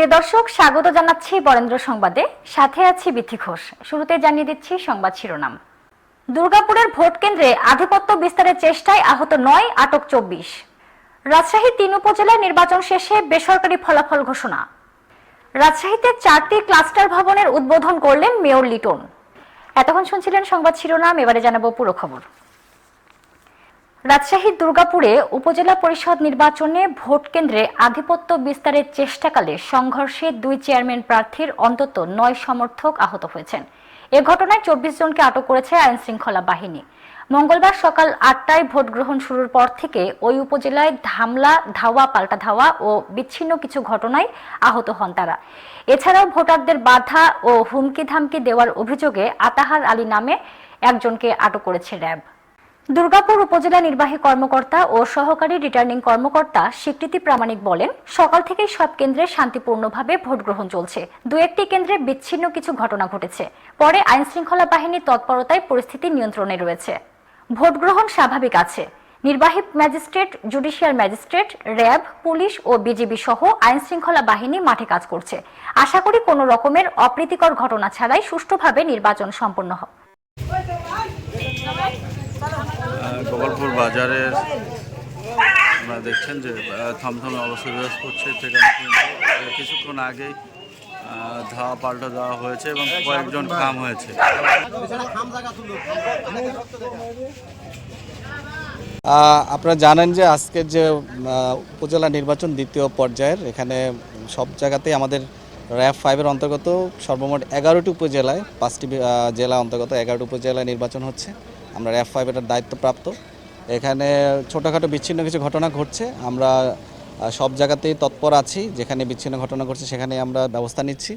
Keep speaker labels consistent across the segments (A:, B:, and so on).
A: প্রিয় দর্শক, স্বাগত জানাচ্ছি বরেন্দ্র সংবাদে। সাথে আছি বিথি ঘোষ। শুরুতে জানিয়ে দিচ্ছি সংবাদ শিরোনাম। দুর্গাপুরের ভোট কেন্দ্রে আধিপত্য বিস্তারের চেষ্টায় আহত নয়, আটক চব্বিশ। রাজশাহী তিন উপজেলায় নির্বাচন শেষে বেসরকারি ফলাফল ঘোষণা। রাজশাহীতে চারটি ক্লাস্টার ভবনের উদ্বোধন করলেন মেয়র লিটন। এতক্ষণ শুনছিলেন সংবাদ শিরোনাম, এবারে জানাব পুরো খবর। রাজশাহীর দুর্গাপুরে উপজেলা পরিষদ নির্বাচনে ভোট কেন্দ্রে আধিপত্য বিস্তারের চেষ্টাকালে সংঘর্ষে দুই চেয়ারম্যান প্রার্থীর অন্তত নয় সমর্থক আহত হয়েছেন। এ ঘটনায় চব্বিশ জনকে আটক করেছে আইন শৃঙ্খলা বাহিনী। মঙ্গলবার সকাল আটটায় ভোট গ্রহণ শুরুর পর থেকে ওই উপজেলায় ধামলা, ধাওয়া, পাল্টা ধাওয়া ও বিচ্ছিন্ন কিছু ঘটনায় আহত হন তারা। এছাড়াও ভোটারদের বাধা ও হুমকি ধামকি দেওয়ার অভিযোগে আতাহার আলী নামে একজনকে আটক করেছে র্যাব। দুর্গাপুর উপজেলা নির্বাহী কর্মকর্তা ও সহকারী রিটার্নিং কর্মকর্তা স্বীকৃতি প্রামাণিক বলেন, সকাল থেকেই সব কেন্দ্রে শান্তিপূর্ণভাবে ভোট গ্রহণ চলছে। দু একটি কেন্দ্রে বিচ্ছিন্ন কিছু ঘটনা ঘটেছে। পরে আইন শৃঙ্খলা বাহিনীর তৎপরতায় পরিস্থিতি নিয়ন্ত্রণে রয়েছে। ভোট গ্রহণ স্বাভাবিক আছে। নির্বাহী magistrate, judicial magistrate, RAB, police ও বিজিবি সহ আইন শৃঙ্খলা বাহিনী মাঠে কাজ করছে। আশা করি কোনো রকমের অপ্রীতিকর ঘটনা ছাড়াই সুষ্ঠুভাবে নির্বাচন সম্পন্ন হবে
B: গোপালপুর বাজারের আপনারা দেখছেন যে থমথমে অবস্থা বিরাজ করছে সেখানে কিছুক্ষণ আগেই ধাওয়া পাল্টা দেওয়া হয়েছে এবং কয়েকজন খাম হয়েছে।
C: আপনারা জানেন যে আজকের যে উপজেলা নির্বাচন দ্বিতীয় পর্যায়ের, এখানে সব জায়গাতেই আমাদের র্যাব ফাইভের অন্তর্গত সর্বমোট এগারোটি উপজেলায়, পাঁচটি জেলা অন্তর্গত এগারোটি উপজেলায় নির্বাচন হচ্ছে। আমরা র্যাব ফাইভের দায়িত্বপ্রাপ্ত। এখানে ছোটোখাটো বিচ্ছিন্ন কিছু ঘটনা ঘটছে। আমরা সব জায়গাতেই তৎপর আছি। যেখানে বিচ্ছিন্ন ঘটনা ঘটছে সেখানে আমরা ব্যবস্থা নিচ্ছি।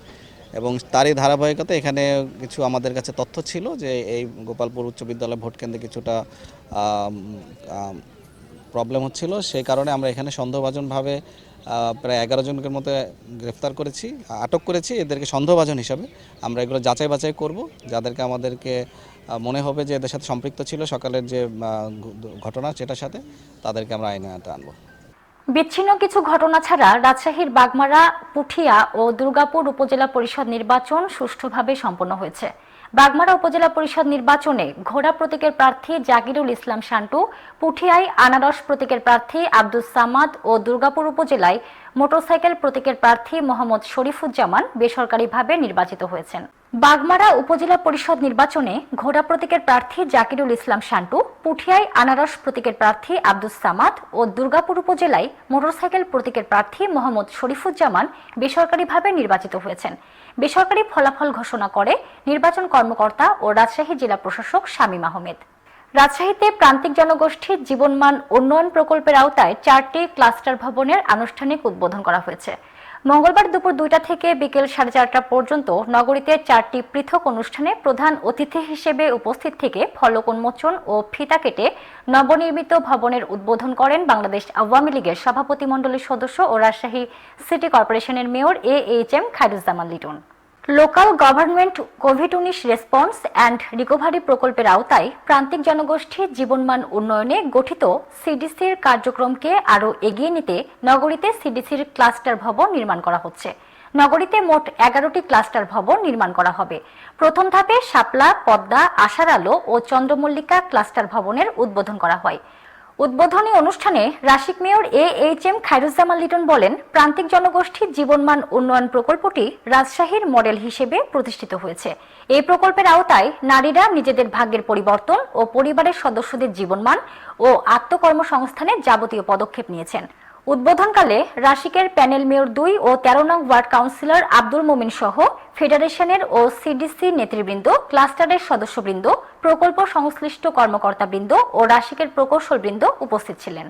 C: এবং তারই ধারাবাহিকতা এখানে কিছু আমাদের কাছে তথ্য ছিল যে এই গোপালপুর উচ্চ বিদ্যালয় ভোট কেন্দ্রে কিছুটা প্রবলেম হচ্ছিল। সেই কারণে আমরা এখানে সন্দেহভাজনভাবে প্রায় এগারো জনকের মতো গ্রেফতার করেছি, আটক করেছি। এদেরকে সন্দেহভাজন হিসাবে আমরা এগুলো যাচাই বাছাই করব। যাদেরকে আমাদেরকে মনে হবে যে এদের সাথে সম্পৃক্ত ছিল সকালের যে ঘটনা সেটার সাথে তাদেরকে আমরা আইনে আনব।
A: বিচ্ছিন্ন কিছু ঘটনা ছাড়া রাজশাহীর বাগমারা, পুঠিয়া ও দুর্গাপুর উপজেলা পরিষদ নির্বাচন সুষ্ঠুভাবে সম্পন্ন হয়েছে। বাগমারা উপজেলা পরিষদ নির্বাচনে ঘোড়া প্রতীকের প্রার্থী জাকিরুল ইসলাম শান্টু, পুঠিয়ায় আনারস প্রতীকের প্রার্থী আব্দুস সামাদ ও দুর্গাপুর উপজেলায় মোটরসাইকেল প্রতীকের প্রার্থী মোহাম্মদ শরীফুজ্জামান বেসরকারিভাবে নির্বাচিত হয়েছেন। বাগমারা উপজেলা পরিষদ নির্বাচনে ঘোড়া প্রতীকের প্রার্থী জাকিরুল ইসলাম শান্টু, পুঠিয়ায় আনারস প্রতীকের প্রার্থী আব্দুস সামাদ ও দুর্গাপুর উপজেলায় মোটরসাইকেল প্রতীকের প্রার্থী মোহাম্মদ শরীফুজ্জামান বেসরকারিভাবে নির্বাচিত হয়েছেন। বেসরকারি ফলাফল ঘোষণা করে নির্বাচন কর্মকর্তা ও রাজশাহী জেলা প্রশাসক শামীম আহমেদ। রাজশাহীতে প্রান্তিক জনগোষ্ঠীর জীবনমান উন্নয়ন প্রকল্পের আওতায় চারটি ক্লাস্টার ভবনের আনুষ্ঠানিক উদ্বোধন করা হয়েছে। মঙ্গলবার দুপুর দুইটা থেকে বিকেল সাড়ে চারটা পর্যন্ত নগরীতে চারটি পৃথক অনুষ্ঠানে প্রধান অতিথি হিসেবে উপস্থিত থেকে ফলক উন্মোচন ও ফিতা কেটে নবনির্মিত ভবনের উদ্বোধন করেন বাংলাদেশ আওয়ামী লীগের সভাপতিমণ্ডলীর সদস্য ও রাজশাহী সিটি কর্পোরেশনের mayor A H M Khairuzzaman Liton. Local government covid উনিশ রেসপন্স অ্যান্ড রিকভারি প্রকল্পের আওতায় প্রান্তিক জনগোষ্ঠীর জীবনমান উন্নয়নে গঠিত সিডিসির কার্যক্রমকে আরও এগিয়ে নিতে নগরীতে সিডিসির ক্লাস্টার ভবন নির্মাণ করা হচ্ছে। নগরীতে মোট এগারোটি ক্লাস্টার ভবন নির্মাণ করা হবে। প্রথম ধাপে শাপলা, পদ্মা, আশার আলো ও চন্দ্রমল্লিকা ক্লাস্টার ভবনের উদ্বোধন করা হয়। উদ্বোধনী অনুষ্ঠানে Rasik mayor A H M Khairuzzaman Liton বলেন, প্রান্তিক জনগোষ্ঠীর জীবনমান উন্নয়ন প্রকল্পটি রাজশাহীর মডেল হিসেবে প্রতিষ্ঠিত হয়েছে। এই প্রকল্পের আওতায় নারীরা নিজেদের ভাগ্যের পরিবর্তন ও পরিবারের সদস্যদের জীবনমান ও আত্মকর্মসংস্থানের যাবতীয় পদক্ষেপ নিয়েছেন। উদ্বোধনকালে রাশিকের প্যানেল মেয়র দুই ও তেরো নং ওয়ার্ড কাউন্সিলর আব্দুল মোমিন সহ ফেডারেশনের ও সিডিসি নেতৃবৃন্দ, ক্লাস্টারের সদস্যবৃন্দ, প্রকল্প সংশ্লিষ্ট কর্মকর্তাবৃন্দ ও রাশিকের প্রকৌশলবৃন্দ উপস্থিত ছিলেন।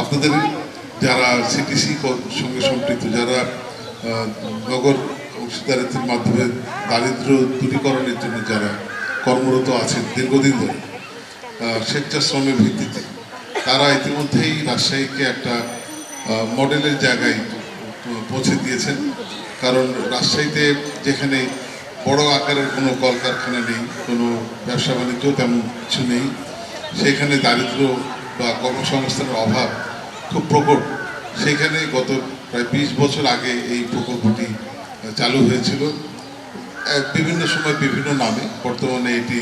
D: আপনাদের যারা সঙ্গে সম্পৃক্ত, যারা নগর অংশীদারিত্বের মাধ্যমে দারিদ্র দূরীকরণের জন্য যারা কর্মরত আছেন দীর্ঘদিন ধরে স্বেচ্ছাশ্রমের ভিত্তিতে তারা ইতিমধ্যেই রাজশাহীকে একটা মডেলের জায়গায় পৌঁছে দিয়েছেন। কারণ রাজশাহীতে যেখানে বড় আকারের কোনো কলকারখানা নেই, কোনো ব্যবসা বাণিজ্য তেমন কিছু নেই, সেখানে দারিদ্র বা কর্মসংস্থানের অভাব খুব প্রকট। সেখানে গত প্রায় বিশ বছর আগে এই প্রকল্পটি চালু হয়েছিল। বিভিন্ন সময় বিভিন্ন নামে। বর্তমানে এটি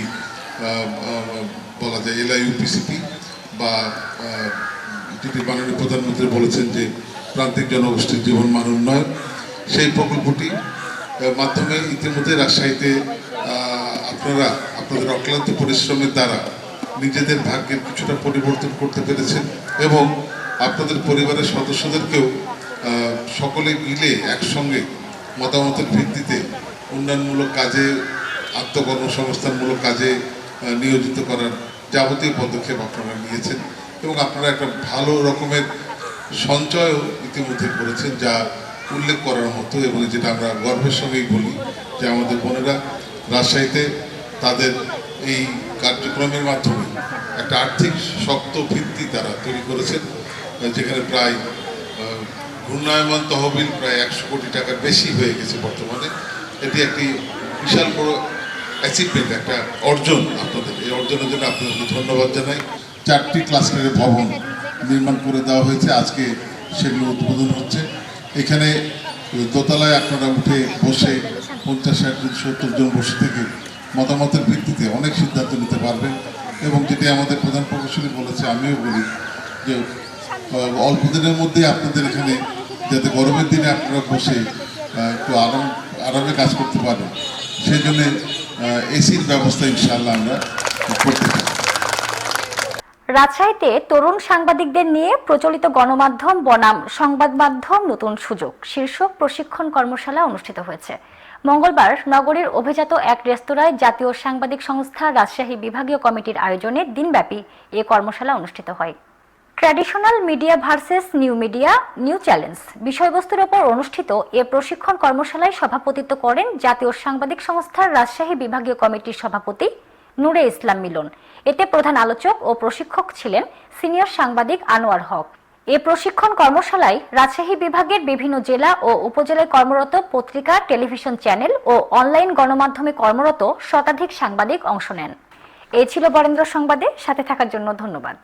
D: বলা যায় এলআইউপিসিপি বা যেটি মাননীয় প্রধানমন্ত্রী বলেছেন যে প্রান্তিক জনগোষ্ঠীর জীবন মান উন্নয়ন। সেই প্রকল্পটি মাধ্যমে ইতিমধ্যে রাজশাহীতে আপনারা, আপনাদের অক্লান্ত পরিশ্রমের দ্বারা নিজেদের ভাগ্যের কিছুটা পরিবর্তন করতে পেরেছেন এবং আপনাদের পরিবারের সদস্যদেরকেও সকলে মিলে একসঙ্গে মতামতের ভিত্তিতে উন্নয়নমূলক কাজে, আত্মকর্মসংস্থানমূলক কাজে নিয়োজিত করার যাবতীয় পদক্ষেপ আপনারা নিয়েছেন এবং আপনারা একটা ভালো রকমের সঞ্চয়ও ইতিমধ্যে করেছেন যা উল্লেখ করার মতো এবং যেটা আমরা গর্বের সঙ্গেই বলি যে আমাদের বোনেরা রাজশাহীতে তাদের এই কার্যক্রমের মাধ্যমে একটা আর্থিক শক্ত ভিত্তি তারা তৈরি করেছেন, যেখানে প্রায় ঘূর্ণায়মান তহবিল প্রায় একশো কোটি টাকার বেশি হয়ে গেছে বর্তমানে। এটি একটি বিশাল বড় অ্যাচিভমেন্ট একটা অর্জন আপনাদের। এই অর্জনের জন্য আপনাদেরকে ধন্যবাদ জানাই। চারটি ক্লাস্টারের ভবন নির্মাণ করে দেওয়া হয়েছে। আজকে সেগুলো উদ্বোধন হচ্ছে। এখানে দোতলায় আপনারা উঠে বসে পঞ্চাশ ষাট জন, সত্তর জন বসে থেকে মতামতের ভিত্তিতে অনেক সিদ্ধান্ত নিতে পারবেন এবং যেটি আমাদের প্রধান প্রকৌশলী বলেছে, আমিও বলি যে অল্প দিনের মধ্যেই আপনাদের এখানে যাতে গরমের দিনে আপনারা বসে একটু আরাম, আরামে কাজ করতে পারেন। সেই এসির ব্যবস্থা ইনশাআল্লাহ আমরা করতে চাই
A: রাজশাহীতে তরুণ সাংবাদিকদের নিয়ে প্রচলিত গণমাধ্যম বনাম সংবাদ মাধ্যম নতুন সুযোগ। শীর্ষক প্রশিক্ষণ কর্মশালা অনুষ্ঠিত হয়েছে। মঙ্গলবার নগরীর অভিজাত এক রেস্তোরাঁয় জাতীয় সাংবাদিক সংস্থা রাজশাহী বিভাগীয় কমিটির আয়োজনে দিনব্যাপী এ কর্মশালা অনুষ্ঠিত হয়। Traditional media versus new media, new challenge বিষয়বস্তুর ওপর অনুষ্ঠিত এ প্রশিক্ষণ কর্মশালায় সভাপতিত্ব করেন জাতীয় সাংবাদিক সংস্থার রাজশাহী বিভাগীয় কমিটির সভাপতি নূরে ইসলাম মিলন। এতে প্রধান আলোচক ও প্রশিক্ষক ছিলেন সিনিয়র সাংবাদিক আনোয়ার হক। এ প্রশিক্ষণ কর্মশালায় রাজশাহী বিভাগের বিভিন্ন জেলা ও উপজেলায় কর্মরত পত্রিকা, টেলিভিশন চ্যানেল ও অনলাইন গণমাধ্যমে কর্মরত শতাধিক সাংবাদিক অংশ নেন। এই ছিল বরেন্দ্র সংবাদে, সাথে থাকার জন্য ধন্যবাদ।